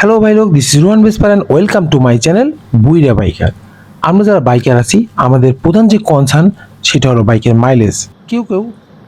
Hello ভাই লোক this is Rohan বেসপার and welcome to my channel বুইরা বাইকার আমরা যারা বাইকার আছি, আমাদের প্রধান যে কনসার্ন সেটা হলো বাইকের মাইলেজ কেউ কেউ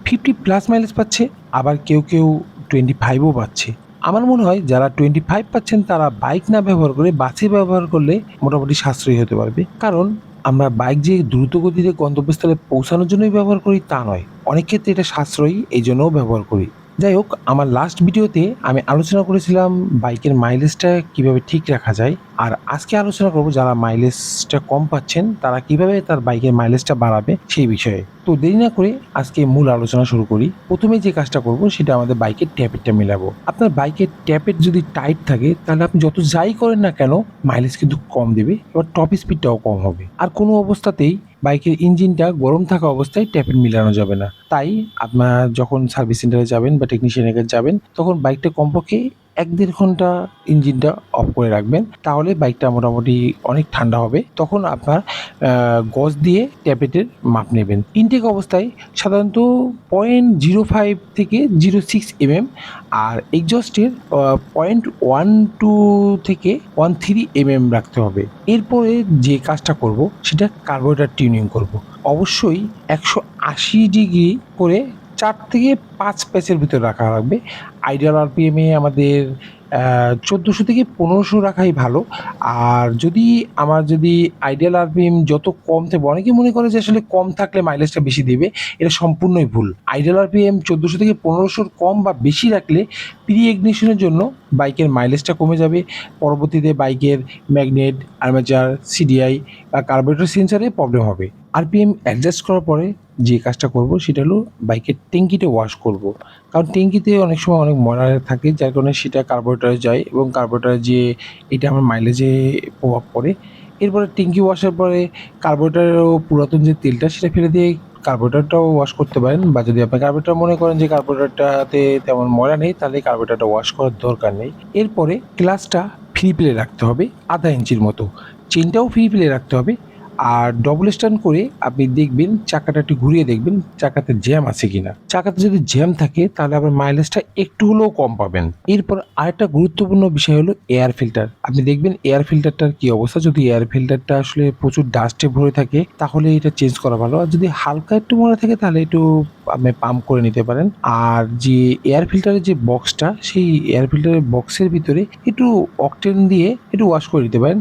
ফিফটি প্লাস মাইলেজ পাচ্ছে, আবার কেউ কেউ টোয়েন্টি ফাইভও পাচ্ছে। আমার মনে হয় যারা টোয়েন্টি ফাইভ পাচ্ছেন, তারা বাইক না ব্যবহার করে বাসে ব্যবহার করলে মোটামুটি সাশ্রয়ী হতে পারবে। কারণ আমরা বাইক যে দ্রুত গতিতে গন্তব্যস্থলে পৌঁছানোর জন্যই ব্যবহার করি, তা নয়। অনেক ক্ষেত্রে এটা সাশ্রয়ী এই জন্যও ব্যবহার করি। যাই হোক, আমার লাস্ট ভিডিওতে আমি আলোচনা করেছিলাম বাইকের মাইলেজটা কীভাবে ঠিক রাখা যায়। আর আজকে আলোচনা করব যারা মাইলেজটা কম পাচ্ছেন, তারা কীভাবে তার বাইকের মাইলেজটা বাড়াবে সেই বিষয়ে। তো দেরি না করে আজকে মূল আলোচনা শুরু করি। প্রথমে যে কাজটা করব, সেটা আমাদের বাইকের ট্যাপেরটা মেলাবো। আপনার বাইকের ট্যাপের যদি টাইট থাকে, তাহলে আপনি যত যাই করেন না কেন মাইলেজ কিন্তু কম দেবে, এবার টপ স্পিডটাও কম হবে। আর কোনো অবস্থাতেই বাইকের ইঞ্জিনটা গরম থাকা অবস্থায় ট্যাপের মিলানো যাবে না। তাই আপনার যখন সার্ভিস সেন্টারে যাবেন বা টেকনিশিয়ানের কাছে যাবেন, তখন বাইকটা কমপক্ষে এক দেড় ঘণ্টা ইঞ্জিনটা অফ করে রাখবেন, তাহলে বাইকটা মোটামুটি অনেক ঠান্ডা হবে। তখন আপনার গজ দিয়ে ট্যাপেটের মাপ নেবেন। ইনটেক অবস্থায় সাধারণত পয়েন্ট জিরো ফাইভ থেকে জিরো সিক্স এমএম আর এক্সস্টের পয়েন্ট ওয়ান টু থেকে ওয়ান থ্রি এমএম রাখতে হবে। এরপরে যে কাজটা করব, সেটা কার্বোরেটার টিউনিং করব। অবশ্যই একশো আশি ডিগ্রি করে চার থেকে পাঁচ প্যাচের ভিতরে রাখা লাগবে। আইডিয়াল আরপিএমে আমাদের চোদ্দোশো থেকে পনেরোশো রাখাই ভালো। আর যদি আমার যদি আইডিয়াল আরপিএম যত কম থাকবে অনেকে মনে করে যে আসলে কম থাকলে মাইলেজটা বেশি দেবে, এটা সম্পূর্ণই ভুল। আইডিয়াল আরপিএম চোদ্দোশো থেকে পনেরোশোর কম বা বেশি রাখলে প্রি ইগনিশনের জন্য বাইকের মাইলেজটা কমে যাবে। পরবর্তীতে বাইকের ম্যাগনেট, আর্মেচার সিডিআই বা কার্বোরেটর সেন্সারে প্রবলেম হবে। আরপিএম অ্যাডজাস্ট করার পরে যে কাজটা করব, সেটা হলো বাইকের ট্যাঙ্কিটা ওয়াশ করব। কারণ ট্যাঙ্কিতে অনেক সময় অনেক ময়লা থাকে, যার কারণে সেটা কার্বোরেটারে যায় এবং কার্বোরেটারে যে, এটা আমার মাইলেজে প্রভাব পড়ে। এরপরে ট্যাঙ্কি ওয়াশের পরে কার্বোরেটারেরও পুরাতন যে তেলটা, সেটা ফেলে দিয়ে কার্বোরেটারটাও ওয়াশ করতে পারেন। বা যদি আপনি কার্বোরেটার মনে করেন যে কার্বোরেটারটাতে তেমন ময়লা নেই, তাহলে কার্বোরেটারটা ওয়াশ করার দরকার নেই। এরপরে ক্লাসটা ফ্রি প্লে রাখতে হবে, আধা ইঞ্চির মতো। চেনটাও ফ্রি প্লে রাখতে হবে। আর ডবল স্ট্যান্ড করে আপনি দেখবেন চাকাটা একটু ঘুরিয়ে দেখবেন চাকাতে জ্যাম আছে কিনা। চাকাতে যদি জ্যাম থাকে, তাহলে আপনার মাইলেজটা একটু হলেও কম পাবেন। এরপর আরেকটা গুরুত্বপূর্ণ বিষয় হলো এয়ার ফিল্টার আপনি দেখবেন এয়ার ফিল্টারটার কি অবস্থা? যদি এয়ার ফিল্টারটা আসলে প্রচুর ডাস্টে ভরে থাকে, তাহলে এটা চেঞ্জ করা ভালো। আর যদি হালকা একটু মনে থাকে, তাহলে একটু আপনি পাম্প করে নিতে পারেন। আর যে এয়ার ফিল্টারের যে বক্সটা সেই এয়ার ফিল্টারের বক্সের ভিতরে একটু অকটেন দিয়ে একটু ওয়াশ করে নিতে পারেন।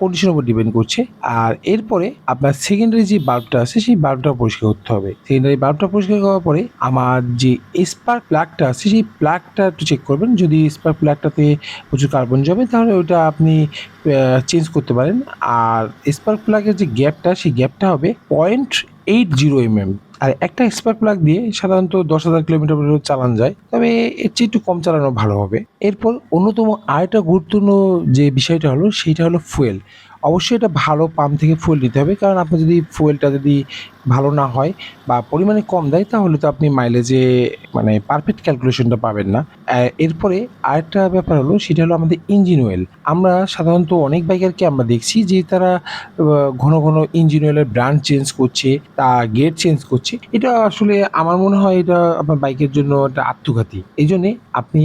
কন্ডিশনের উপর ডিপেন্ড করছে। আর এরপরে আপনার সেকেন্ডারি যে বাল্বটা আছে, সেই বাল্বটা পরিষ্কার করতে হবে। সেকেন্ডারি বাল্বটা পরিষ্কার করার পরে আমার যে স্পার্ক প্লাগটা আছে, সেই প্লাগটা একটু চেক করবেন। যদি স্পার্ক প্লাগটাতে প্রচুর কার্বন যাবে তাহলে ওটা আপনি চেঞ্জ করতে পারেন। আর স্পার্ক প্লাগের যে গ্যাপটা সেই গ্যাপটা হবে পয়েন্ট এইট জিরো এমএম আর একটা স্পার্ক প্লাগ দিয়ে সাধারণত দশ হাজার কিলোমিটার পর্যন্ত চালান যায়, তবে এর চেয়ে একটু কম চালানো ভালো হবে। এরপর অন্যতম আরেকটা গুরুত্বপূর্ণ যে বিষয়টা হলো, সেইটা হলো ফুয়েল অবশ্যই এটা ভালো পাম্প থেকে ফুয়েল নিতে হবে। কারণ আপনি যদি ফুয়েলটা যদি ভালো না হয় বা পরিমাণে কম দেয়, তাহলে তো আপনি মাইলেজে মানে পারফেক্ট ক্যালকুলেশনটা পাবেন না। এরপরে আরেকটা ব্যাপার হলো, সেটা হলো আমাদের ইঞ্জিন অয়েল আমরা সাধারণত অনেক বাইকারকে আমরা দেখছি যে তারা ঘন ঘন ইঞ্জিন অয়েলের ব্র্যান্ড চেঞ্জ করছে, তা গেট চেঞ্জ করছে। এটা আসলে আমার মনে হয় এটা আপনার বাইকের জন্য একটা আত্মঘাতী। এই জন্যে আপনি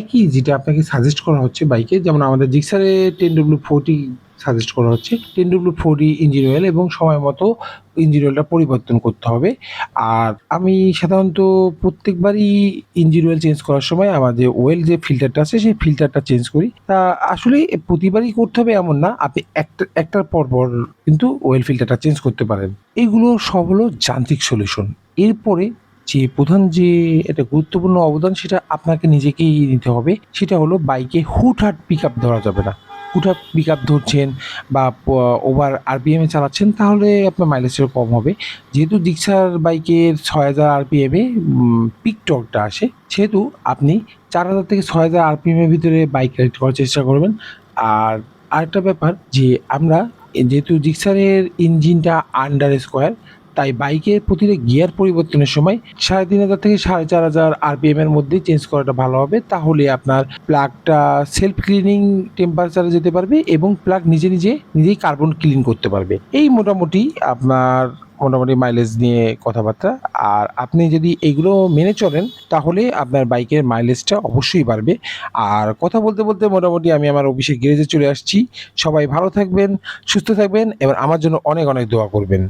একই যেটা আপনাকে সাজেস্ট করা হচ্ছে বাইকে যেমন আমাদের জিক্সারে টেন ডব্লিউ ফোরটি সাজেস্ট করা হচ্ছে। Ten W forty engine oil এবং সময় মতো ইঞ্জিন অয়েলটা পরিবর্তন করতে হবে। আর আমি সাধারণত প্রত্যেকবারই ইঞ্জিন অয়েল চেঞ্জ করার সময় আমাদের ওয়েল যে ফিল্টারটা আছে, সেই ফিল্টারটা চেঞ্জ করি। তা আসলে প্রতিবারই করতে হবে এমন না, আপনি একটা, একটার পর পর কিন্তু ওয়েল ফিল্টারটা চেঞ্জ করতে পারেন। এগুলো সব হলো যান্ত্রিক সলিউশন এরপরে যে প্রধান যে একটা গুরুত্বপূর্ণ অবদান, সেটা আপনাকে নিজেকেই নিতে হবে, সেটা হলো বাইকে হুট হুটহাট পিক আপ ধরা যাবে না। হুটহাট পিক আপ ধরছেন বা ওভার আরপিএমে চালাচ্ছেন, তাহলে আপনার মাইলেজটা কম হবে। যেহেতু ডিক্সার বাইকের ছয় হাজার আরপিএমে পিক টকটা আসে, সেহেতু আপনি চার হাজার থেকে ছয় হাজার আরপিএমের ভিতরে বাইক রাইড করার চেষ্টা করবেন। আর আরেকটা ব্যাপার যে, আমরা যেহেতু জিক্সারের ইঞ্জিনটা আন্ডার স্কোয়ার তাই বাইকের প্রতিটা গিয়ার পরিবর্তনের সময় সাড়ে তিন হাজার থেকে সাড়ে চার হাজার আরপিএম এর মধ্যে চেঞ্জ করাটা ভালো হবে। তাহলে আপনার প্লাগটা সেলফ ক্লিনিং টেম্পারেচারে যেতে পারবে এবং প্লাগ নিজে নিজে নিজেই কার্বন ক্লিন করতে পারবে। এই মোটামুটি আপনার মোটামুটি মাইলেজ নিয়ে কথাবার্তা। আর আপনি যদি এগুলো মেনে চলেন, তাহলে আপনার বাইকের মাইলেজটা অবশ্যই বাড়বে। আর কথা বলতে বলতে মোটামুটি আমি আমার অফিসে গ্যারেজে চলে আসছি। সবাই ভালো থাকবেন, সুস্থ থাকবেন এবার আমার জন্য অনেক অনেক দোয়া করবেন।